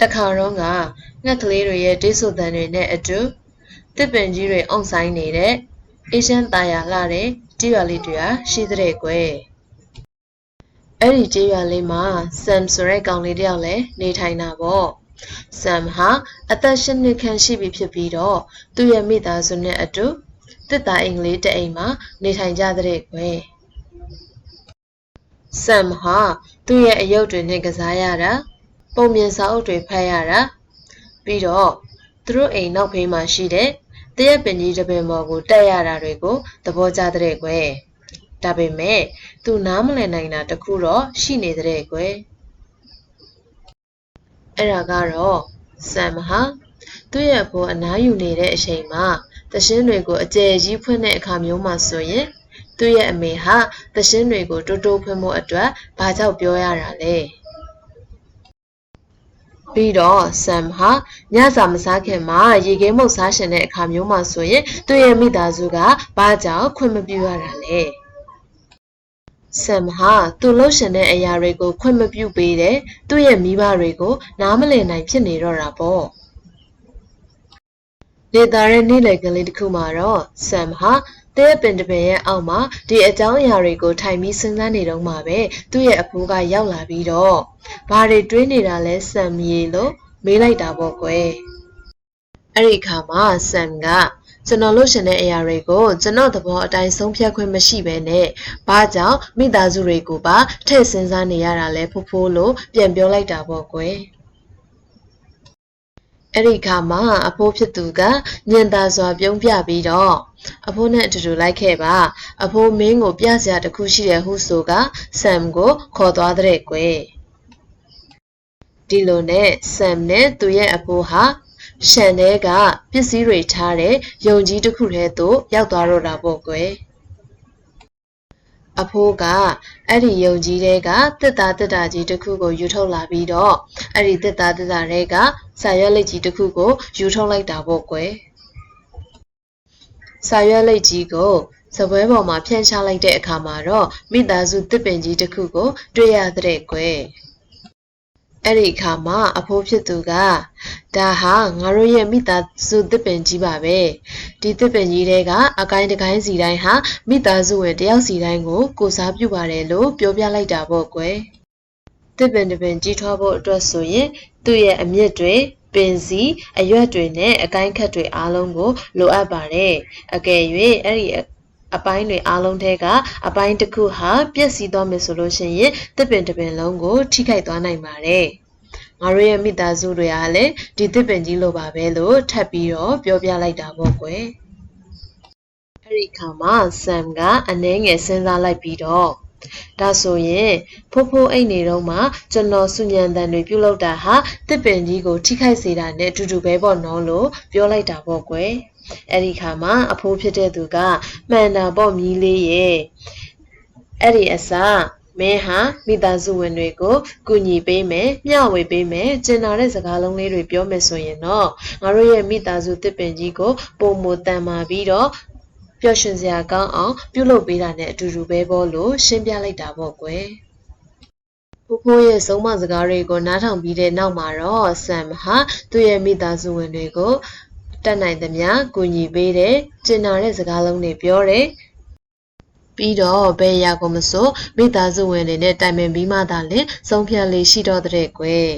တခါတော့ကငှက်ကလေးတွေရဲ့တိတ်ဆိတ်တန်တွေနဲ့အတူတစ်ပင်ကြီးတွေအုံဆိုင်နေတဲ့အေရှန်ตาရလှတဲ့ကြေးရွာလေးတွေဟာရှိတဲ့ကွယ်အဲ့ဒီကြေးရွာလေးမှာဆမ်ဆိုတဲ့ကောင်လေးတယောက်လည်းနေထိုင်တာပေါ့ဆမ်ဟာအသက်၈နှစ်ခန့်ရှိပြီဖြစ်ပြီးတော့သူ့ရဲ့မိသားစုနဲ့အတူတစ်သားအိမ်ကလေးတစ်အိမ်မှာနေထိုင်ကြတဲ့ကွယ်ဆမ်ဟာသူ့ရဲ့အယုတ်တွေနဲ့ကစားရတာ ပုံမြင်စာအုပ်တွေဖတ်ရတာပြီးတော့သူတို့အိမ်နောက်ဖေးမှာရှိတဲ့တရက်ပင်ကြီးတစ်ပင်ပေါ်ကိုတက်ရတာတွေကိုသဘောကျတဲ့ကွယ်ဒါပေမဲ့သူနားမလည်နိုင်တာတခုတော့ရှိနေတဲ့ကွယ်အဲ့ဒါကတော့ဆမ်ဟာသူ့ရဲ့အဖိုးအနားယူနေတဲ့အချိန်မှာတရှင်းတွေကိုအကျယ်ကြီးဖွင့်တဲ့အခါမျိုးမှာဆိုရင်သူ့ရဲ့အမေဟာတရှင်းတွေကိုတိုးတိုးဖွင့်ဖို့အတွက်ဘာကြောင့်ပြောရတာလဲ ပြီးတော့ဆမ်ဟာညစာမစားခင်မှာရေခဲမုတ်စားရှင်တဲ့အခါမျိုးမှာဆိုရင်သူ့ရဲ့မိသားစုကဘာကြောင့်ခွင့်မပြုရတာလဲဆမ်ဟာသူလှုပ်ရှင်တဲ့အရာတွေကိုခွင့်မပြုပေးတဲ့သူ့ရဲ့မိဘတွေကိုနားမလည်နိုင်ဖြစ်နေတော့တာပေါ့နေသားတဲ့နေ့လည်ကလေးတစ်ခုမှာတော့ဆမ်ဟာ တဲ့ပင်တပင်ရဲ့အောက်မှာဒီအကြောင်းအရာတွေကိုထိုင်ပြီးစဉ်းစားနေတော့မှပဲသူ့ရဲ့အဖိုးကရောက်လာပြီးတော့ဘာတွေတွေးနေတာလဲဆမ်မြေလို့မေးလိုက်တာပေါ့ကွယ်အဲ့ဒီအခါမှာဆမ်ကကျွန်တော်လို့ရှင်တဲ့အရာတွေကိုကျွန်တော်သဘောအတိုင်းဆုံးဖြတ်ခွင့်မရှိဘဲနဲ့ဘာကြောင့်မိသားစုတွေကိုပါထည့်စဉ်းစားနေရတာလဲဖိုးဖိုးလို့ပြန်ပြောလိုက်တာပေါ့ကွယ် အဲ့ဒီခါမှာအဖိုးဖြစ်သူကညင်သာစွာပြုံးပြပြီးတော့အဖိုးနဲ့အတူတူလိုက်ခဲ့ပါအဖိုးမင်းကိုပြစရာတခုရှိတယ်ဟုဆိုကဆမ်ကိုခေါ်သွားတဲ့ကွယ်ဒီလိုနဲ့ဆမ်နဲ့သူရဲ့အဖိုးဟာရှန်တဲကပစ္စည်းတွေထားတဲ့ယုံကြီးတစ်ခုထဲသို့ရောက်သွားတော့တာပေါ့ကွယ် အဖိုးကအဲ့ဒီယုံကြီးတဲကတစ်သားတစ်တာကြီးတစ်ခုကိုယူထုတ်လာပြီးတော့အဲ့ဒီတစ်သားတစ်တာတွေကဆာရွက်လိတ်ကြီးတစ်ခုကိုယူထုတ်လိုက်တာပေါ့ကွယ်ဆာရွက်လိတ်ကြီးကိုစပွဲပေါ်မှာဖြန့်ချလိုက်တဲ့အခါမှာတော့မိသားစုတစ်ပင်ကြီးတစ်ခုကိုတွေ့ရတဲ့ကွယ် အဲ့ဒီအခါမှာအဖိုးဖြစ်သူကဒါဟာငါတို့ရဲ့မိသားစုတစ်ပင်ကြီးပါပဲဒီတစ်ပင်ကြီးတွေကအကိုင်းတကိုင်းစီတိုင်းဟာမိသားစုဝင်တယောက်စီတိုင်းကိုကိုစားပြုပါတယ်လို့ပြောပြလိုက်တာပေါ့ကွယ်တစ်ပင်တစ်ပင်ကြီးထွားဖို့အတွက်ဆိုရင်သူ့ရဲ့အမြင့်တွေပင်စီအရွက်တွေနဲ့အကိုင်းခတ်တွေအားလုံးကိုလိုအပ်ပါတယ်အကယ်၍အဲ့ဒီ အပိုင်းတွေအားလုံးထဲကအပိုင်းတစ်ခုဟာပြည့်စည်သွားမယ်ဆိုလို့ရှိရင်တစ်ပင်တစ်ပင်လုံးကိုထိခိုက်သွားနိုင်ပါတယ်။ငါတို့ရဲ့မိသားစုတွေကလည်းဒီတစ်ပင်ကြီးလိုပါပဲလို့ထပ်ပြီးတော့ပြောပြလိုက်တာပေါ့ကွယ်။အဲ့ဒီခါမှာဆမ်ကအနှဲငယ်စဉ်းစားလိုက်ပြီးတော့ဒါဆိုရင်ဖိုးဖိုးအိတ်နေတော့မှကျွန်တော်စုညံတန်တွေပြုတ်လောက်တာဟာတစ်ပင်ကြီးကိုထိခိုက်စေတာနဲ့အတူတူပဲပေါ့နော်လို့ပြောလိုက်တာပေါ့ကွယ် အဲ့ဒီခါမှာအဖိုးဖြစ်တဲ့သူကမှန်တာပေါ့မြီးလေးရဲ့အဲ့ဒီအစားမင်းဟာမိသားစုဝင်တွေကိုကူညီပေးမယ်မျှဝေပေးမယ်ကျင်နာတဲ့စကားလုံးလေးတွေပြောမယ်ဆိုရင်တော့ငါတို့ရဲ့မိသားစုတစ်ပင်ကြီးကိုပုံမတန်မာပြီးတော့ပျော်ရွှင်စရာကောင်းအောင်ပြုလုပ်ပေးတာနဲ့အတူတူပဲပေါ့လို့ရှင်းပြလိုက်တာပေါ့ကွယ်ဖိုးဖိုးရဲ့ဆုံးမစကားတွေကိုနားထောင်ပြီးတဲ့နောက်မှာတော့ဆမ်ဟာသူ့ရဲ့မိသားစုဝင်တွေကို တတ်နိုင်သမျှကူညီပေးတယ်ကျင်နာတဲ့စကားလုံးတွေပြောတယ်ပြီးတော့ဘယ်ရာကိုမဆိုမိသားစုဝင်တွေနဲ့တိုင်ပင်ပြီးမှသာလင်ဆုံးဖြတ်လေးရှိတော့တဲ့ကွယ်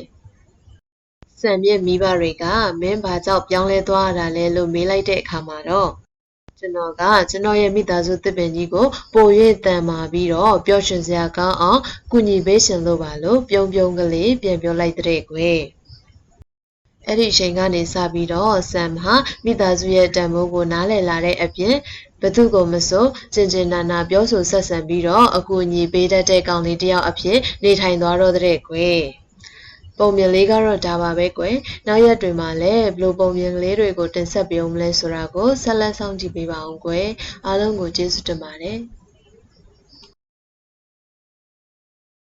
ဆံမြင့်မိဘတွေကမင်းဘာကြောင့်ပြောင်းလဲသွားရတာလဲလို့မေးလိုက်တဲ့အခါမှာတော့ကျွန်တော်ကကျွန်တော်ရဲ့မိသားစုတစ်ပင်ကြီးကိုပို၍တန်မာပြီးတော့ပျော်ရွှင်စရာကောင်းအောင်ကုညီပေးရှင်လို့ပါလို့ပြုံးပြုံးကလေးပြန်ပြောလိုက်တဲ့ကွယ် အဲ့ဒီအချိန်ကနေစပြီးတော့ဆမ်ဟာမိသားစုရဲ့တန်ဖိုးကိုနားလည်လာတဲ့အပြင်ဘသူကိုမဆိုကျင်ကျင်နာနာပြောဆိုဆက်ဆံပြီးတော့အကူအညီပေးတတ်တဲ့ကောင်လေးတယောက်အဖြစ်နေထိုင်သွားတော့တဲ့ကွယ်ပုံမြင်လေးကတော့ဒါပါပဲကွယ်နောက်ရက်တွေမှာလည်းဘလို့ပုံမြင်လေးတွေကိုတင်ဆက်ပေးအောင်မလဲဆိုတာကိုဆက်လက်ဆောင်ကြည့်ပေးပါအောင်ကွယ်အားလုံးကိုကျေးဇူးတင်ပါတယ်